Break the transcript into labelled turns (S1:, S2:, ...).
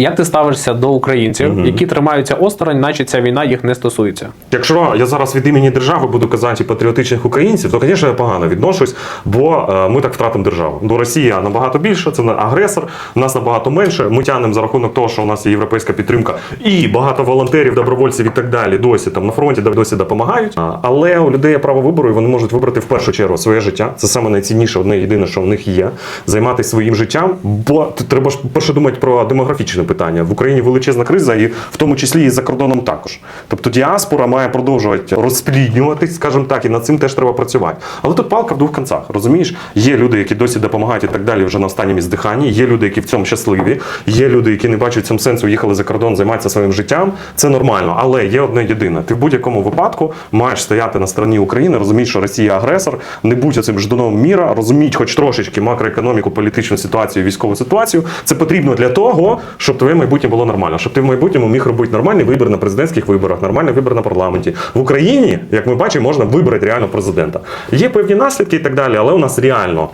S1: Як ти ставишся до українців, які тримаються осторонь, наче ця війна їх не стосується?
S2: Якщо я зараз від імені держави буду казати патріотичних українців, то, звісно, я погано відношусь, бо е, ми так втратимо державу. До Росія набагато більше, це агресор, нас набагато менше. Ми тягнемо за рахунок того, що у нас є європейська підтримка і багато волонтерів, добровольців і так далі. Досі там на фронті досі допомагають. Але у людей є право вибору, і вони можуть вибрати в першу чергу своє життя. Це саме найцінніше, одне єдине, що в них є. Займатися своїм життям. Бо треба ж перше думати про демографічне питання. В Україні величезна криза, і в тому числі і за кордоном також. Тобто діаспора має продовжувати розпліднюватись, скажімо так, і над цим теж треба працювати. Але тут палка в двох кінцях. Розумієш, є люди, які досі допомагають і так далі, вже на останньому здиханні. Є люди, які в цьому щасливі. Є люди, які не бачать в цьому сенсу, їхали за кордон, займатися своїм життям. Це нормально, але є одне єдине. Ти в будь-якому випадку маєш стояти на стороні України, розуміти, що Росія агресор, не будь цим ждуном міра, розуміть хоч трошечки макроекономіку, політичну ситуацію, військову ситуацію. Це потрібно для того, щоб твоє майбутнє було нормально, щоб ти в майбутньому міг робити нормальний вибір на президентських виборах, нормальний вибір на парламенті. В Україні, як ми бачимо, можна вибрати реально президента. Є певні наслідки і так далі, але у нас реально